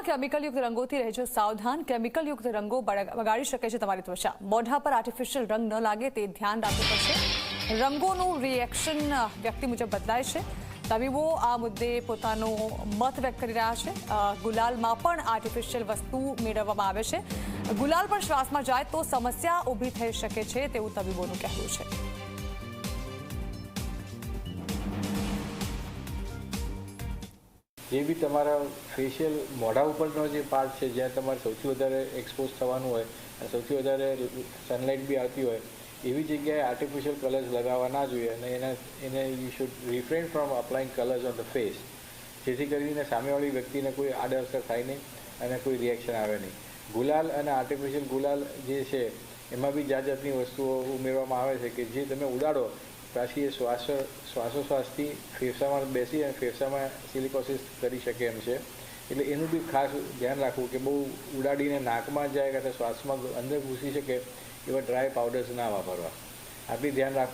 ત્વચામાં કેમિકલયુક્ત રંગોથી રહેજો સાવધાન. કેમિકલયુક્ત રંગો બગાડી શકે છે તમારી ત્વચા. મોઢા પર આર્ટિફિશિયલ રંગ ન લાગે તે ધ્યાન રાખવું પડશે. રંગોનું રિએક્શન વ્યક્તિ મુજબ બદલાય છે. તબીબો આ મુદ્દે પોતાનો મત વ્યક્ત કરી રહ્યા છે. ગુલાલમાં પણ આર્ટિફિશિયલ વસ્તુ મેળવવામાં આવે છે. ગુલાલ પણ શ્વાસમાં જાય તો સમસ્યા ઊભી થઈ શકે છે તેવું તબીબોનું કહેવું છે. જે બી તમારા ફેશિયલ મોઢા ઉપરનો જે પાર્ટ છે, જ્યાં તમારે સૌથી વધારે એક્સપોઝ થવાનું હોય, અને સૌથી વધારે સનલાઇટ બી આવતી હોય, એવી જગ્યાએ આર્ટિફિશિયલ કલર્સ લગાવવા ના જોઈએ અને એના, એને you should refrain from applying colours on the face જેથી કરીને સામેવાળી વ્યક્તિને કોઈ આડઅસર થાય નહીં અને કોઈ રિએક્શન આવે નહીં. ગુલાલ અને આર્ટિફિશિયલ ગુલાલ જે છે, એમાં બી જાત જાતની વસ્તુઓ ઉમેરવામાં આવે છે કે જે તમે ઉડાડો પાછી એ શ્વાસ, શ્વાસોશ્વાસથી ફેફસામાં બેસી અને ફેફસામાં સિલિકોસિસ કરી શકે એમ છે. એટલે એનું બી ખાસ ધ્યાન રાખવું કે બહુ ઉડાડીને નાકમાં જાય કે શ્વાસમાં અંદર ઘૂસી શકે એવા ડ્રાય પાવડર્સ ના વાપરવા. આ બી ધ્યાન રાખવા